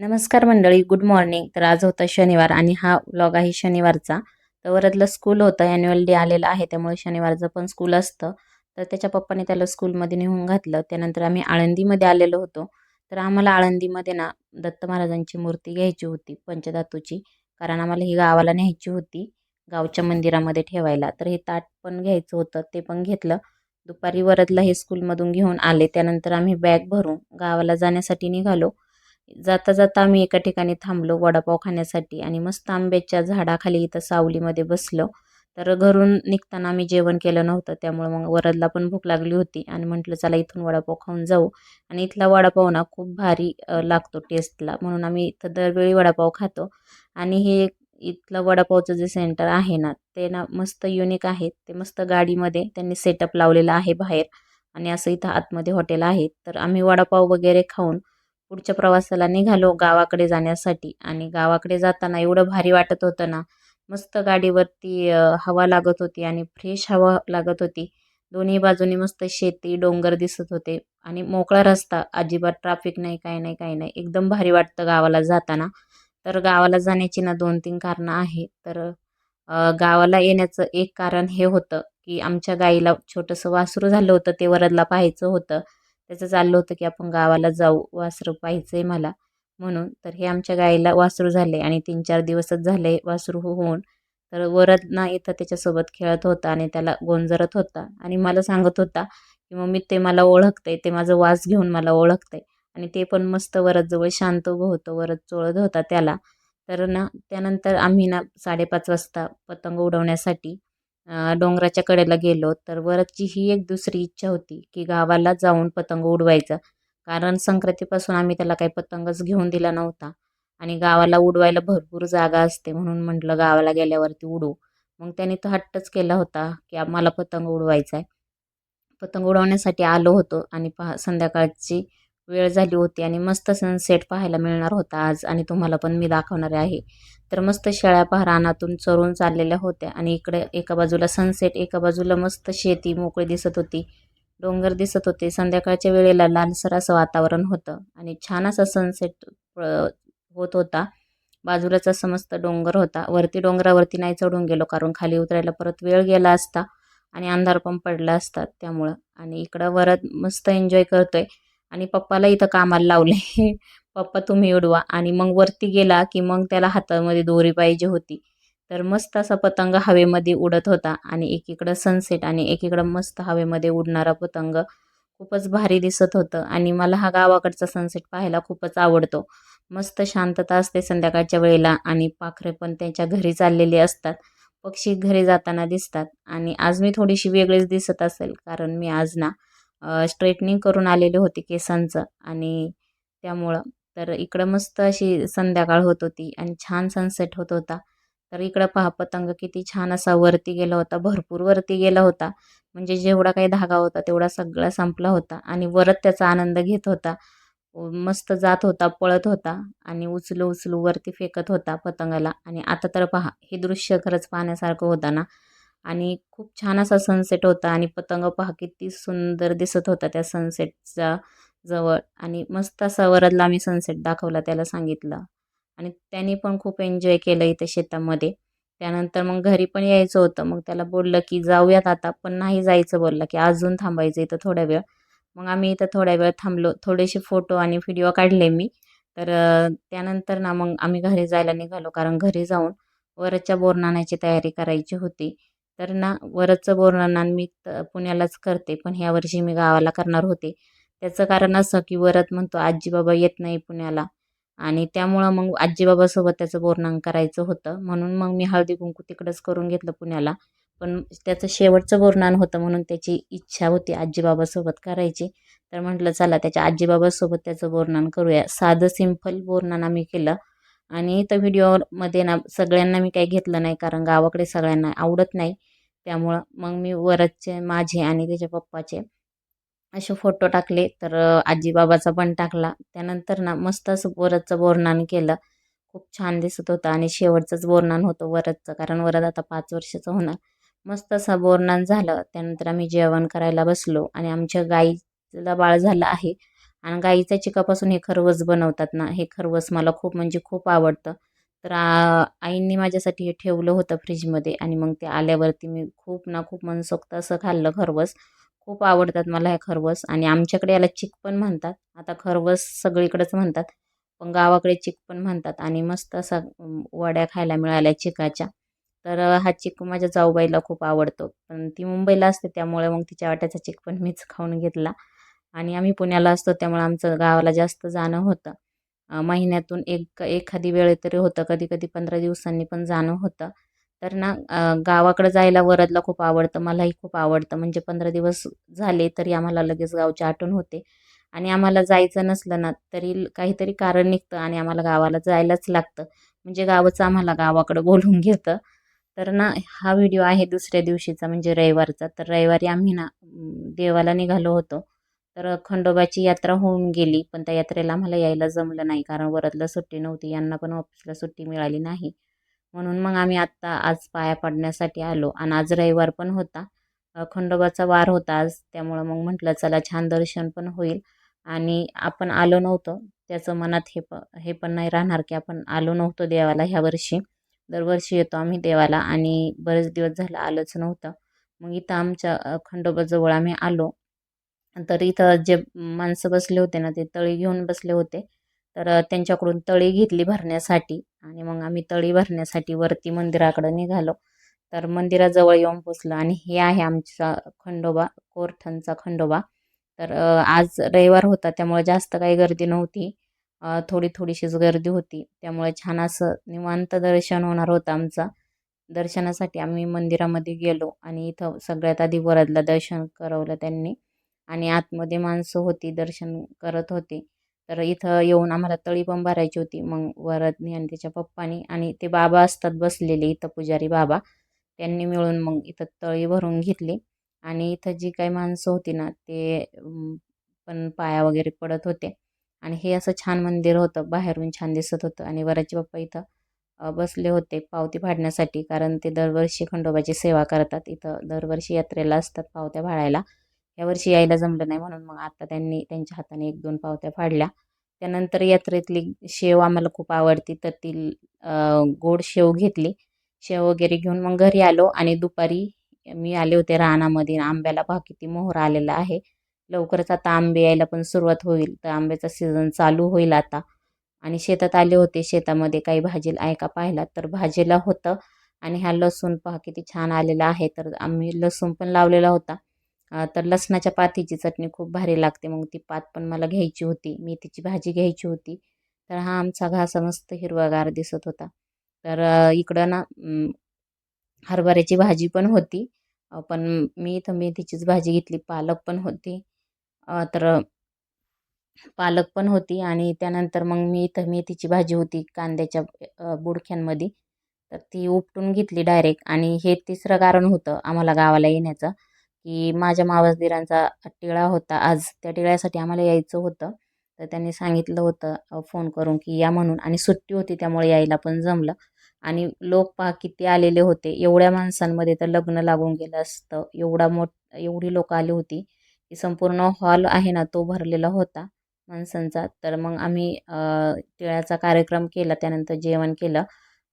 नमस्कार मंडळी good morning तर आज होता शनिवार आणि हा व्लॉग आहे शनिवारचा. तर वरदला स्कूल होतं ॲन्युअल डे आलेला आहे त्यामुळे शनिवारचं पण स्कूल असतं. तर त्याच्या पप्पाने त्याला स्कूलमध्ये नेऊन घातलं. त्यानंतर आम्ही आळंदीमध्ये आलेलो होतो. तर आम्हाला आळंदीमध्ये ना दत्त महाराजांची मूर्ती घ्यायची होती पंचधातूची. कारण आम्हाला ही गावाला न्यायची होती गावच्या मंदिरामध्ये ठेवायला. तर हे ताट पण घ्यायचं होतं ते पण घेतलं. दुपारी वरदला हे स्कूलमधून घेऊन आले. त्यानंतर आम्ही बॅग भरून गावाला जाण्यासाठी निघालो. जाता जाता आम्ही एका ठिकाणी थांबलो वडापाव खाण्यासाठी आणि मस्त आंब्याच्या झाडाखाली इथं सावलीमध्ये बसलो. तर घरून निघताना आम्ही जेवण केलं नव्हतं त्यामुळे मग वरदला पण भूक लागली होती आणि म्हटलं चला इथून वडापाव खाऊन जाऊ. आणि इथला वडापाव ना खूप भारी लागतो टेस्टला. म्हणून आम्ही इथं दरवेळी वडापाव खातो. आणि हे इथलं वडापावचं जे सेंटर आहे ना ते ना मस्त युनिक आहे. ते मस्त गाडीमध्ये त्यांनी सेटअप लावलेलं आहे बाहेर. आणि असं इथं आतमध्ये हॉटेल आहे. तर आम्ही वडापाव वगैरे खाऊन पुढच्या प्रवासाला निघालो गावाकडे जाण्यासाठी. आणि गावाकडे जाताना एवढं भारी वाटत होतं ना. मस्त गाडीवरती हवा लागत होती आणि फ्रेश हवा लागत होती. दोन्ही बाजूनी मस्त शेती डोंगर दिसत होते. आणि मोकळा रस्ता अजिबात ट्रॅफिक नाही काही नाही काही नाही. एकदम भारी वाटतं गावाला जाताना. तर गावाला जाण्याची ना दोन तीन कारणं आहे. तर गावाला येण्याचं एक कारण हे होतं की आमच्या गाईला छोटंसं वासरू झालं होतं ते वरदला पाहायचं होतं. त्याचं चाललं होतं की आपण गावाला जाऊ वासरू पाहायचं आहे मला म्हणून. तर हे आमच्या गाईला वासरू झाले आणि तीन चार दिवसच झाले वासरू हो- होऊन. तर वरदना इथं त्याच्यासोबत खेळत होता आणि त्याला गोंजरत होता आणि मला सांगत होता की मम्मी ते मला ओळखतंय. ते माझं वास घेऊन मला ओळखतंय. आणि ते पण मस्त वरदजवळ शांत उभं होतं. वरद चोळत होता त्याला. तर ना त्यानंतर आम्ही ना साडेपाच वाजता पतंग उडवण्यासाठी डोंगराच्या कडेला गेलो तर वरची ही एक दुसरी इच्छा होती की गावाला जाऊन पतंग उडवायचा. कारण संक्रांतीपासून आम्ही त्याला काही पतंगच घेऊन दिला नव्हता. आणि गावाला उडवायला भरपूर जागा असते म्हणून म्हटलं गावाला गेल्यावरती उडवू. मग त्याने तो हट्टच केला होता की आम्हाला पतंग उडवायचा आहे पतंग उडवण्यासाठी आलो होतो आणि पहा संध्याकाळची वेळ झाली होती आणि मस्त सनसेट पाहायला मिळणार होता आज आणि तुम्हाला पण मी दाखवणार आहे. तर मस्त शेळ्या पहा रानातून चरून चाललेल्या होत्या आणि इकडे एका बाजूला सनसेट एका बाजूला मस्त शेती मोकळी दिसत होती. डोंगर दिसत होते. संध्याकाळच्या वेळेला लालसर असं वातावरण होतं आणि छान असा सनसेट होत होता. बाजूलाच असं मस्त डोंगर होता. वरती डोंगरावरती नाही चढून गेलो कारण खाली उतरायला परत वेळ गेला असता आणि अंधार पण पडला असता त्यामुळं. आणि इकडं वरत मस्त एन्जॉय करतोय. आणि पप्पाला इथं कामाला लावले. पप्पा तुम्ही उडवा. आणि मग वरती गेला की मग त्याला हातामध्ये दोरी पाहिजे होती. तर मस्त असा पतंग हवेमध्ये उडत होता. आणि एकीकडं सनसेट आणि एकीकडं मस्त हवेमध्ये उडणारा पतंग खूपच भारी दिसत होतं. आणि मला हा गावाकडचा सनसेट पाहायला खूपच आवडतो. मस्त शांतता असते संध्याकाळच्या वेळेला आणि पाखरे पण त्यांच्या घरी चाललेले असतात. पक्षी घरी जाताना दिसतात. आणि आज मी थोडीशी वेगळीच दिसत असेल कारण मी आज ना स्ट्रेटनिंग करून आलेले होते केसांचं आणि त्यामुळं. तर इकडं मस्त अशी संध्याकाळ होत होती आणि छान सनसेट होत होता. तर इकडं पहा पतंग किती छान असा वरती गेला होता भरपूर वरती गेला होता. म्हणजे जेवढा काही धागा होता तेवढा सगळा संपला होता आणि वरत त्याचा आनंद घेत होता. मस्त जात होता पळत होता आणि उचलू उचलू वरती फेकत होता पतंगाला. आणि आता तर पहा हे दृश्य खरंच पाहण्यासारखं होतं ना आणि खूप छान असा सनसेट होता आणि पतंग पहा किती सुंदर दिसत होता त्या सनसेटच्या जवळ. आणि मस्त असा वरदला आम्ही सनसेट दाखवला त्याला सांगितलं. आणि त्याने पण खूप एन्जॉय केलं इथं शेतामध्ये. त्यानंतर मग घरी पण यायचं होतं. मग त्याला बोललं की जाऊयात आता. पण नाही जायचं बोललं की अजून थांबायचं इथं थोड्या वेळ. मग आम्ही इथं थोड्या वेळ थांबलो. थोडेसे फोटो आणि व्हिडिओ काढले मी. तर त्यानंतर ना मग आम्ही घरी जायला निघालो. कारण घरी जाऊन वरच्या बोरनाण्याची तयारी करायची होती. तर ना वरचं बोरनान मी पुण्यालाच करते. पण ह्या वर्षी मी गावाला करणार होते. त्याचं कारण असं की वरत म्हणतो आजी बाबा येत नाही पुण्याला. आणि त्यामुळं मग आजीबाबासोबत त्याचं बोरनान करायचं होतं. म्हणून मग मी हळदी कुंकू तिकडंच करून घेतलं पुण्याला. पण त्याचं शेवटचं बोरनान होतं म्हणून त्याची इच्छा होती आजीबाबासोबत करायची. तर म्हटलं चला त्याच्या आजीबाबासोबत त्याचं बोरनान करूया. साधं सिंपल बोरनान आम्ही केलं. आणि तर व्हिडिओमध्ये ना सगळ्यांना मी काही घेतलं नाही कारण गावाकडे सगळ्यांना आवडत नाही. त्यामुळं मग मी वरदचे माझे आणि त्याच्या पप्पाचे असे फोटो टाकले. तर आजीबाबाचा पण टाकला. त्यानंतर ना मस्त असं वरदचं बोरनान केलं. खूप छान दिसत होतं आणि शेवटचंच बोरनान होतं वरदचं कारण वरद आता पाच वर्षाचं होणार. मस्त असं बोरनान झालं. त्यानंतर आम्ही जेवण करायला बसलो आणि आमच्या गाईला बाळ झालं आहे. आणि गाईच्या चिकापासून हे खरवस बनवतात ना हे खरवस मला खूप म्हणजे खूप आवडतं. तर आ आईंनी माझ्यासाठी हे ठेवलं होतं फ्रीजमध्ये आणि मग ते आल्यावरती मी खूप ना खूप मनसोक्त असं खाल्लं खरवस. खूप आवडतात मला हे खरवस आणि आमच्याकडे याला चिक पण म्हणतात. आता खरवस सगळीकडेच म्हणतात पण गावाकडे चिक पण म्हणतात आणि मस्त असा वड्या खायला मिळाल्या चिकाच्या. तर हा चिक माझ्या जाऊबाईला खूप आवडतो. पण ती मुंबईला असते त्यामुळे मग तिच्या वाट्याचा चिक पण मीच खाऊन घेतला. आणि आम्ही पुण्याला असतो त्यामुळे आमचं गावाला जास्त जाणं होतं. महिन्यातून एक एखादी वेळ तरी होतं. कधी कधी पंधरा दिवसांनी पण जाणं होतं. तर ना गावाकडं जायला वरदला खूप आवडतं मलाही खूप आवडतं. म्हणजे पंधरा दिवस झाले तरी आम्हाला लगेच गावची आठवण होते. आणि आम्हाला जायचं नसलं ना तरी काहीतरी कारण निघतं आणि आम्हाला गावाला जायलाच लागतं. म्हणजे गावाचं आम्हाला गावाकडं बोलून घेतं. तर ना हा व्हिडिओ आहे दुसऱ्या दिवशीचा म्हणजे रविवारचा. तर रविवारी आम्ही ना देवाला निघालो होतो. तर खंडोबाची यात्रा होऊन गेली पण त्या यात्रेला आम्हाला यायला जमलं नाही कारण वरदला सुट्टी नव्हती यांना पण ऑफिसला सुट्टी मिळाली नाही. म्हणून मग आम्ही आत्ता आज पाया पडण्यासाठी आलो आणि आज रविवार पण होता. खंडोबाचा वार होता आज त्यामुळं मग म्हटलं चला छान दर्शन पण होईल. आणि आपण आलो नव्हतो त्याचं मनात हे प हे पण नाही राहणार की आपण आलो नव्हतो देवाला ह्या वर्षी. दरवर्षी येतो आम्ही देवाला आणि बरेच दिवस झालं आलोच नव्हतं. मग इथं आमच्या खंडोबाजवळ आम्ही आलो तर इथं जे माणसं बसले होते ना ते तळी घेऊन बसले होते. तर त्यांच्याकडून तळी घेतली भरण्यासाठी आणि मग आम्ही तळी भरण्यासाठी वरती मंदिराकडे निघालो. तर मंदिराजवळ येऊन पोचलो आणि हे आहे आमचा खंडोबा कोरठणचा खंडोबा. तर आज रविवार होता त्यामुळे जास्त काही गर्दी नव्हती. थोडी थोडीशीच गर्दी होती. त्यामुळे छान असं निवांत दर्शन होणार होतं आमचं. दर्शनासाठी आम्ही मंदिरामध्ये गेलो आणि इथं सगळ्यात आधी वरदला दर्शन करवलं त्यांनी. आणि आतमध्ये माणसं होती दर्शन करत होते. तर इथं येऊन आम्हाला तळी पण भरायची होती. मग वरदनी आणि त्याच्या पप्पानी आणि ते बाबा असतात बसलेले इथं पुजारी बाबा त्यांनी मिळून मग इथं तळी भरून घेतली. आणि इथं जी काही माणसं होती ना ते पण पाया वगैरे पडत होते. आणि हे असं छान मंदिर होतं बाहेरून छान दिसत होतं. आणि वराचे बाप्पा इथं बसले होते पावती फाडण्यासाठी. कारण ते दरवर्षी खंडोबाची सेवा करतात. इथं दरवर्षी यात्रेला असतात पावत्या फाडायला. यावर्षी यायला जमलं नाही म्हणून मग आता त्यांनी त्यांच्या हाताने एक दोन पावत्या फाडल्या. त्यानंतर यात्रेतली शेव आम्हाला खूप आवडती तर ती गोड शेव घेतली. शेव वगैरे घेऊन मग घरी आलो आणि दुपारी मी आले होते रानामध्ये. आंब्याला पहा किती मोहर आलेला आहे. लवकरच आता आंबे यायला पण सुरुवात होईल. तर आंब्याचा सीझन चालू होईल आता. आणि शेतात आले होते. शेतामध्ये काही भाजीला आहे का पाहिला? तर भाजीला होतं. आणि हा लसूण पहा किती छान आलेला आहे. तर आम्ही लसूण पण लावलेला होता. तर लसणाच्या पातीची चटणी खूप भारी लागते. मग ती पात पण मला घ्यायची होती. मेथीची भाजी घ्यायची होती. तर हा आमचा घास मस्त हिरवागार दिसत होता. तर इकडं ना हरभऱ्याची भाजी पण होती. पण मी इथं मेथीचीच भाजी घेतली. पालक पण होती. तर पालक पण होती. आणि त्यानंतर मग मी इथं मेथीची भाजी होती कांद्याच्या बुडख्यांमध्ये. तर ती उपटून घेतली डायरेक्ट. आणि हे तिसरं कारण होतं आम्हाला गावाला येण्याचं. की माझ्या मावस दिरांचा टिळा होता आज. त्या टिळ्यासाठी आम्हाला यायचं होतं. तर त्यांनी सांगितलं होतं फोन करून की या म्हणून. आणि सुट्टी होती त्यामुळे यायला पण जमलं. आणि लोक पहा किती आलेले होते. एवढ्या माणसांमध्ये तर लग्न लागून गेलं असतं. एवढा मोठ एवढी लोक आली होती की संपूर्ण हॉल आहे ना तो भरलेला होता माणसांचा. तर मग आम्ही टिळ्याचा कार्यक्रम केला. त्यानंतर जेवण केलं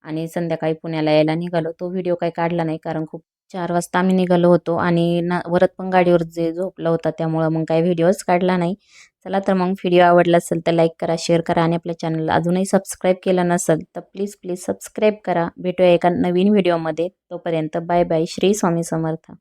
आणि संध्याकाळी पुण्याला यायला निघालो. तो व्हिडिओ काही काढला नाही कारण खूप चार वाजता आम्ही निघालो होतो आणि ना वरत पण गाडीवर जे झोपला होता त्यामुळं मग काही व्हिडिओच काढला नाही. चला तर मग व्हिडिओ आवडला असेल तर लाईक करा शेअर करा आणि आपल्या चॅनलला अजूनही सबस्क्राईब केलं नसेल तर प्लीज प्लीज सबस्क्राईब करा. भेटूया एका नवीन व्हिडिओमध्ये तोपर्यंत बाय बाय श्री स्वामी समर्थ.